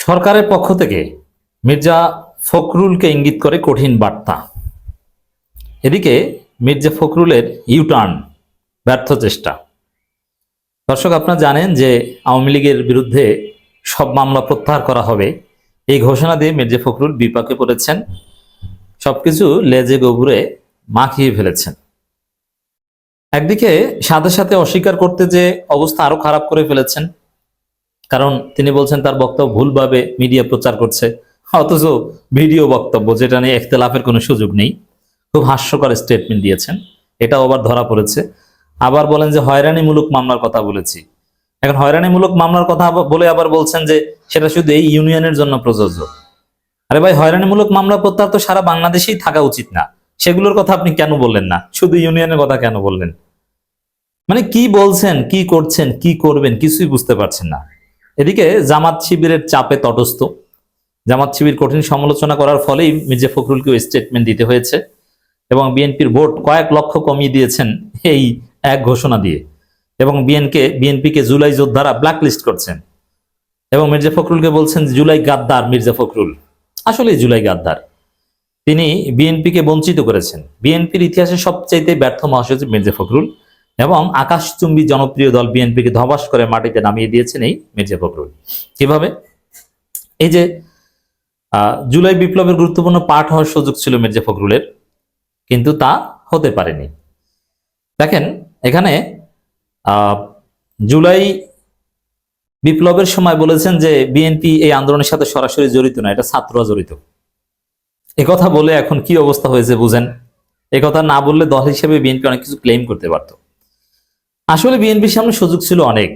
সরকারের পক্ষ থেকে মির্জা ফখরুলকে ইঙ্গিত করে কঠিন বার্তা। এদিকে মির্জা ফখরুলের ইউটার্ন, ব্যর্থ চেষ্টা। দর্শক, আপনারা জানেন যে আওয়ামী লীগের বিরুদ্ধে সব মামলা প্রত্যাহার করা হবে। এই ঘোষণা দিয়ে মির্জা ফখরুল বিপাকে পড়েছেন। সবকিছু লেজে গোবরে মাখিয়ে ফেলেছেন। একদিকে সাথে সাথে অস্বীকার করতে যে অবস্থা আরও খারাপ করে ফেলেছেন কারণ তিনি বলছেন তার বক্তব্য ভুলভাবে মিডিয়া প্রচার করছে। অথচ ভিডিও বক্তব্য, যেটা নিয়ে একতলাফের কোনো সুযোগ নেই। খুব হাস্যকর স্টেটমেন্ট দিয়েছেন। এটাও আবার ধরা পড়েছে। আবার বলেন যে হয়রানিমূলক মামলার কথা বলেছি। এখন হয়রানিমূলক মামলার কথা বলে আবার বলছেন যে সেটা শুধু এই ইউনিয়নের জন্য প্রযোজ্য। আরে ভাই, হয়রানিমূলক মামলা প্রত্যাহার তো সারা বাংলাদেশেই থাকা উচিত না। সেগুলোর কথা আপনি কেন বললেন না? শুধু ইউনিয়নের কথা কেন বললেন? মানে কি বলছেন, কি করছেন, কি করবেন কিছুই বুঝতে পারছেন না। এদিকে জামাত শিবিরের চাপে তটস্থ। জামাত শিবির কঠিন সমালোচনা করার ফলেই মির্জা ফখরুলকেও স্টেটমেন্ট দিতে হয়েছে এবং বিএনপির ভোট কয়েক লক্ষ কমিয়ে দিয়েছেন এই এক ঘোষণা দিয়ে এবং বিএনকে, বিএনপিকে জুলাই যোদ্ধারা ব্ল্যাকলিস্ট করছেন। এবং মির্জা ফখরুলকে বলছেন জুলাই গাদ্দার মির্জা ফখরুল। আসলে জুলাই গাদ্দার। তিনি বিএনপিকে বঞ্চিত করেছেন। বিএনপির ইতিহাসে সবচাইতে ব্যর্থ মহাসচিব মির্জা ফখরুল। এবং আকাশচুম্বী জনপ্রিয় দল বিএনপিকে ধবাস করে মাটিতে নামিয়ে দিয়েছেন এই মির্জা ফখরুল। কীভাবে? এই যে জুলাই বিপ্লবের গুরুত্বপূর্ণ পাঠ হওয়ার সুযোগ ছিল মির্জা ফখরুলের, কিন্তু তা হতে পারেনি। দেখেন, এখানে জুলাই বিপ্লবের সময় বলেছেন যে বিএনপি এই আন্দোলনের সাথে সরাসরি জড়িত না, এটা ছাত্ররা জড়িত। কথা বলে এখন কি অবস্থা হয়েছে বুঝেন? কথা না বললে দল হিসেবে বিএনপি অনেক কিছু ক্লেম করতে পারতো। আসলে বিএনপির সামনে সুযোগ ছিল অনেক।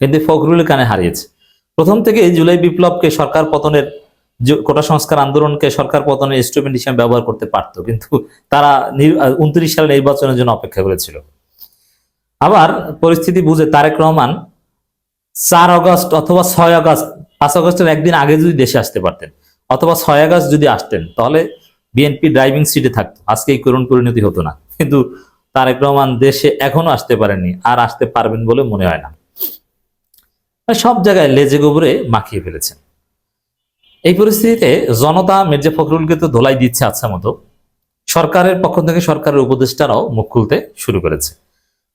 কিন্তু ফখরুলের কানে হারিয়েছে। প্রথম থেকে জুলাই বিপ্লবকে সরকার পতনের কোটা সংস্কার আন্দোলনকে সরকার পতনের ইনস্ট্রুমেন্ট হিসেবে ব্যবহার করতে পারতো, কিন্তু তারা উনত্রিশ সালে নির্বাচনের জন্য অপেক্ষা করেছিল। আবার পরিস্থিতি বুঝে তারেক রহমান চার আগস্ট অথবা ছয় আগস্ট পাঁচ আগস্টের একদিন আগে যদি দেশে আসতে পারতেন, অথবা ছয় আগস্ট যদি আসতেন, তাহলে বিএনপি ড্রাইভিং সিটে থাকতো। আজকে এই করুণ পরিণতি হতো না। কিন্তু তারেক রহমান দেশে এখনও আসতে পারেনি, আর আসতে পারবেন বলে মনে হয় না। সব জায়গায় লেজে গোবরে মাখিয়ে ফেলেছেন। এই পরিস্থিতিতে জনতা মির্জা ফখরুলকে তো ধোলাই দিচ্ছে আচ্ছা মতো। সরকারের পক্ষ থেকে সরকারের উপদেষ্টারাও মুখ খুলতে শুরু করেছে।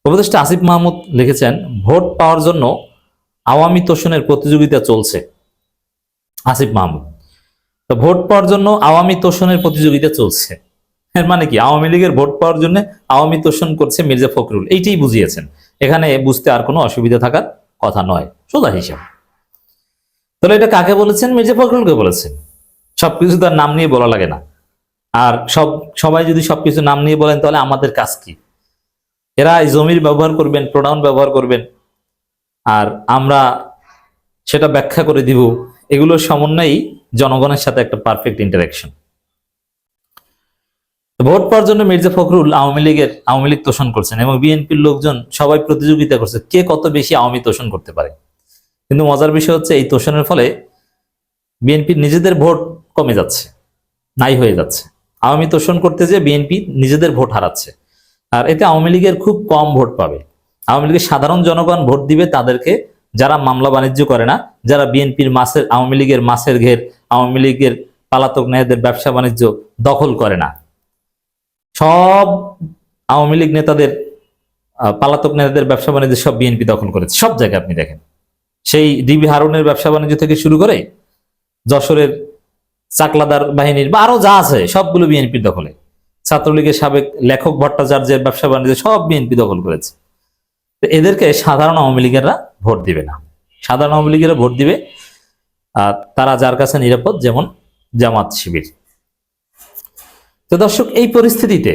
উপদেষ্টা আসিফ মাহমুদ লিখেছেন, ভোট পাওয়ার জন্য আওয়ামী তোষণের প্রতিযোগিতা চলছে। আসিফ মাহমুদ, তো ভোট পাওয়ার জন্য আওয়ামী তোষণের প্রতিযোগিতা চলছে। এর মানে কি? আওয়ামী লীগের ভোট পাওয়ার জন্য আওয়ামী তোষণ করছে মির্জা ফখরুল। এইটাই বুঝিয়েছেন। এখানে বুঝতে আর কোনো অসুবিধা থাকার কথা নয়। সোজা হিসাব। তাহলে এটা কাকে বলেছেন? মির্জা ফখরুলকে বলেছেন। সবকিছু তার নাম নিয়ে বলা লাগে না। আর সব, সবাই যদি সবকিছু নাম নিয়ে বলেন, তাহলে আমাদের কাজ কি? এরা জমির ব্যবহার করবেন, প্রোডাউন ব্যবহার করবেন। আর আমরা সেটা ব্যাখ্যা করে দিব। এগুলোর সমন্বয়েই জনগণের সাথে একটা পারফেক্ট ইন্টারাকশন ভোট পাওয়ার জন্য মির্জা ফখরুল আওয়ামী লীগের আওয়ামী লীগ তোষণ করছেন এবং বিএনপির লোকজন সবাই প্রতিযোগিতা করছে। কে কত বেশি আওয়ামী তোষণ করতে পারে? কিন্তু মজার বিষয় হচ্ছে এই তোষণের ফলে বিএনপির নিজেদের ভোট কমে যাচ্ছে, নাই হয়ে যাচ্ছে। আওয়ামী তোষণ করতে যে বিএনপি নিজেদের ভোট হারাচ্ছে। আর এতে আওয়ামী লীগের খুব কম ভোট পাবে। আওয়ামী লীগের সাধারণ জনগণ ভোট দিবে তাদেরকে যারা মামলা বাণিজ্য করে না, যারা বিএনপির মাসের আওয়ামী লীগের মাসের ঘের, আওয়ামী লীগের পালাতক নেতাদের ব্যবসা বাণিজ্য দখল করে না। সব আওয়ামী লীগ নেতাদের পালাতক নেতাদের ব্যবসা বাণিজ্য সব বিএনপি দখল করেছে। সব জায়গায় আপনি দেখেন। সেই ডিবি হারুনের ব্যবসা বাণিজ্য থেকে শুরু করে যশোরের চাকলাদার বাহিনীর বা আরও যা আছে, সবগুলো বিএনপির দখলে। ছাত্রলীগের সাবেক লেখক ভট্টাচার্যের ব্যবসা বাণিজ্য সব বিএনপি দখল করেছে। এদেরকে সাধারণ আওয়ামী লীগেরা ভোট দিবে না। সাধারণ আওয়ামী লীগেরা ভোট দিবে, আর তারা যার কাছে নিরাপদ, যেমন জামাত শিবির। তো দর্শক, এই পরিস্থিতিতে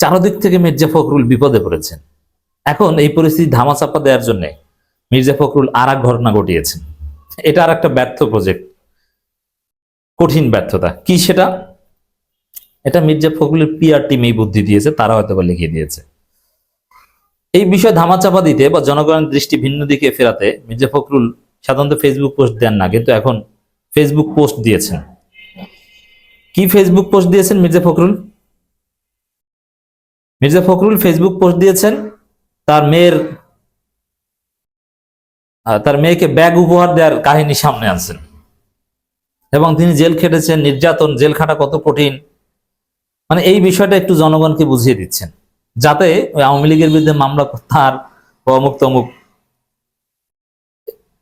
চারদিক থেকে মির্জা ফখরুল বিপদে পড়েছেন। এখন এই পরিস্থিতি ধামাচাপা দেওয়ার জন্য মির্জা ফখরুল আর এক ঘটনা ঘটিয়েছেন। এটা আর একটা ব্যর্থ প্রজেক্ট কঠিন ব্যর্থতা। কি সেটা? এটা মির্জা ফখরুলের পিআর টিম এই বুদ্ধি দিয়েছে, তারা হয়তো বা লিখিয়ে দিয়েছে। এই বিষয়ে ধামাচাপা দিতে বা জনগণের দৃষ্টি ভিন্ন দিকে ফেরাতে মির্জা ফখরুল সাধারণত ফেসবুক পোস্ট দেন না, কিন্তু এখন ফেসবুক পোস্ট দিয়েছেন। কি ফেসবুক পোস্ট দিয়েছেন মির্জা ফখরুল? মির্জা ফখরুল ফেসবুক পোস্ট দিয়েছেন, তার মেয়ের তার মেয়েকে ব্যাগ উপহার দেওয়ার কাহিনী সামনে আনছেন। এবং তিনি জেল খেটেছেন, নির্যাতন জেল খাটা কত কঠিন। মানে এই বিষয়টা একটু জনগণকে বুঝিয়ে দিচ্ছেন, যাতে ওই আওয়ামী লীগের বিরুদ্ধে মামলা তার অমুক তমুক,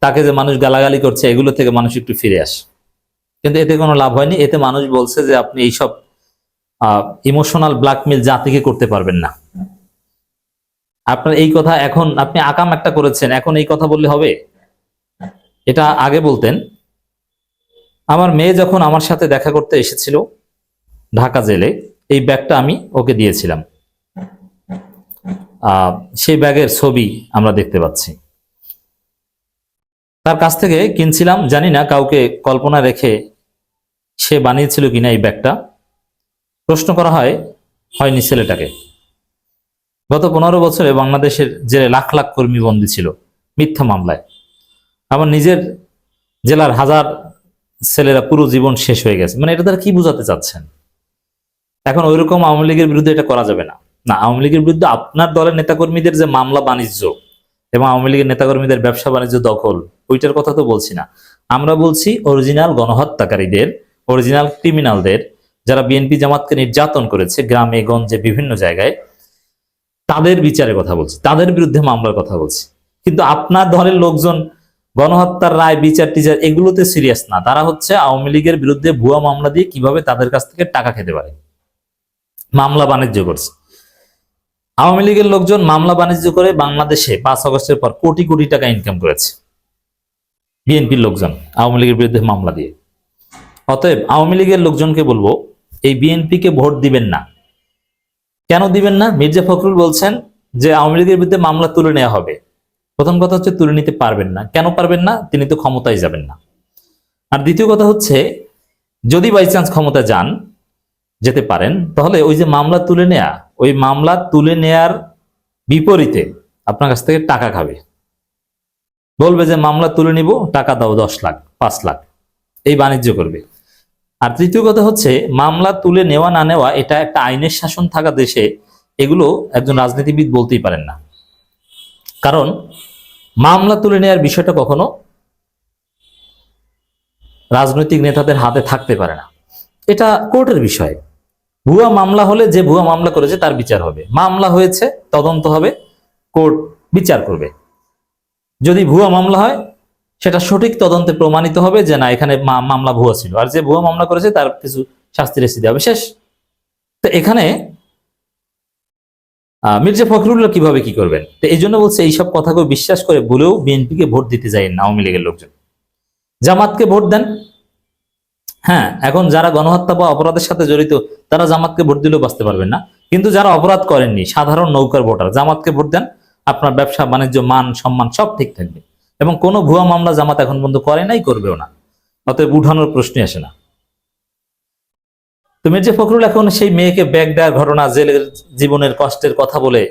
তাকে যে মানুষ গালাগালি করছে, এগুলো থেকে মানুষ একটু ফিরে আসে। কিন্তু এতে কোনো লাভ হয়নি। এতে মানুষ বলছে যে আপনি এইসব ইমোশনাল ব্ল্যাকমেল জাতিকে করতে পারবেন না। আপনার এই কথা এখন, আপনি আকাম একটা করেছেন, এখন এই কথা বললে হবে? এটা আগে বলতেন। আমার মেয়ে যখন আমার সাথে দেখা করতে এসেছিল ঢাকা জেলে, এই ব্যাগটা আমি ওকে দিয়েছিলাম। সেই ব্যাগের ছবি আমরা দেখতে পাচ্ছি। তার কাছ থেকে কিনছিলাম, জানি না কাউকে কল্পনা রেখে সে বানিয়েছিল কিনা এই ব্যাগটা। প্রশ্ন করা হয়, হয়নি ছেলেটাকে। গত পনেরো বছরে বাংলাদেশের জেলে লাখ লাখ কর্মী বন্দী ছিল, মিথ্যা মামলায়। আমার নিজের জেলার হাজার ছেলেরা পুরো জীবন শেষ হয়ে গেছে। মানে এটা তারা কি বোঝাতে চাচ্ছেন? এখন ওইরকম আওয়ামী লীগের বিরুদ্ধে এটা করা যাবে না। না, আওয়ামী লীগের বিরুদ্ধে আপনার দলের নেতাকর্মীদের যে মামলা বাণিজ্য এবং আওয়ামী লীগের নেতাকর্মীদের ব্যবসা বাণিজ্য দখল, ওইটার কথা তো বলছি না। আমরা বলছি অরিজিনাল গণহত্যাকারীদের, অরিজিনাল ক্রিমিনালদের, যারা বিএনপি জামাতকে নির্যাতন করেছে গ্রামে, গঞ্জে, বিভিন্ন জায়গায়, তাদের বিচারের কথা বলছি, তাদের বিরুদ্ধে মামলার কথা বলছি। কিন্তু আপনার দলের লোকজন গণহত্যার রায়, বিচার, টিচার, এগুলোতে সিরিয়াস না। তারা হচ্ছে আওয়ামী লীগের বিরুদ্ধে ভুয়া মামলা দিয়ে কীভাবে তাদের কাছ থেকে টাকা খেতে পারে। মামলা বাণিজ্য করছে। আওয়ামী লীগের লোকজন মামলা বাণিজ্য করে বাংলাদেশে পাঁচ আগস্টের পর কোটি কোটি টাকা ইনকাম করেছে। বিএনপির লোকজন আওয়ামী লীগের বিরুদ্ধে মামলা দিয়ে। অতএব আওয়ামী লীগের লোকজনকে বলব, এই বিএনপিকে ভোট দিবেন না। কেন দিবেন না? মির্জা ফখরুল বলছেন যে আওয়ামী লীগের বিরুদ্ধে মামলা তুলে নেওয়া হবে। প্রথম কথা হচ্ছে তুলে নিতে পারবেন না। কেন পারবেন না? তিনি তো ক্ষমতায় যাবেন না। আর দ্বিতীয় কথা হচ্ছে, যদি বাই চান্স ক্ষমতা যান, যেতে পারেন, তাহলে ওই যে মামলা তুলে নেয়া ওই মামলা তুলে নেয়ার বিপরীতে আপনার কাছ থেকে টাকা খাবে। বলবে যে মামলা তুলে নিব, টাকা দাও দশ লাখ, পাঁচ লাখ। এই বাণিজ্য করবে। আর তৃতীয় কথা হচ্ছে, মামলা তুলে নেওয়া না নেওয়া, এটা একটা আইনের শাসন থাকা দেশে এগুলো একজন রাজনীতিবিদ বলতেই পারেন না। কারণ মামলা তুলে নেওয়ার বিষয়টা কখনো রাজনৈতিক নেতাদের হাতে থাকতে পারে না। এটা কোর্টের বিষয়। ভুয়া মামলা হলে যে ভুয়া মামলা করেছে তার বিচার হবে। মামলা হয়েছে, তদন্ত হবে, কোর্ট বিচার করবে। যদি ভুয়া মামলা হয়, সেটা সঠিক তদন্তে প্রমাণিত হবে যে না, এখানে মামলা ভুয়া ছিল। আর যে ভুয়া মামলা করেছে তার কিছু শাস্তি রেসি দেওয়া হবে। শেষ। তো এখানে মির্জা ফখরুল্লাহ কীভাবে কি করবেন? তো এই জন্য বলছে, এইসব কথাকে বিশ্বাস করে বলেও বিএনপিকে ভোট দিতে যায় না আওয়ামী লীগের লোকজন। জামাতকে ভোট দেন। হ্যাঁ এখন যারা গণহত্যা বা অপরাধের সাথে জড়িত, তারা জামাতকে ভোট দিলেও বাঁচতে পারবেন না। কিন্তু যারা অপরাধ করেননি, সাধারণ নৌকার ভোটার, জামাতকে ভোট দেন, আপনার ব্যবসা, বাণিজ্য, মান, সম্মান সব ঠিক থাকবে। এবং কোনো ভুয়া মামলা জামাত এখন পর্যন্ত করে নাই, করবেও না। অতএব উঠানোর প্রশ্নই আসে না। তো মির্জা ফখরুল এখন সেই মেয়েকে ব্যাগ দেওয়ার ঘটনা, জেলের জীবনের কষ্টের কথা বলে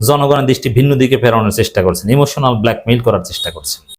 জনগণের দৃষ্টি ভিন্ন দিকে ফেরানোর চেষ্টা করছেন ইমোশনাল ব্ল্যাকমেইল করার চেষ্টা করছেন।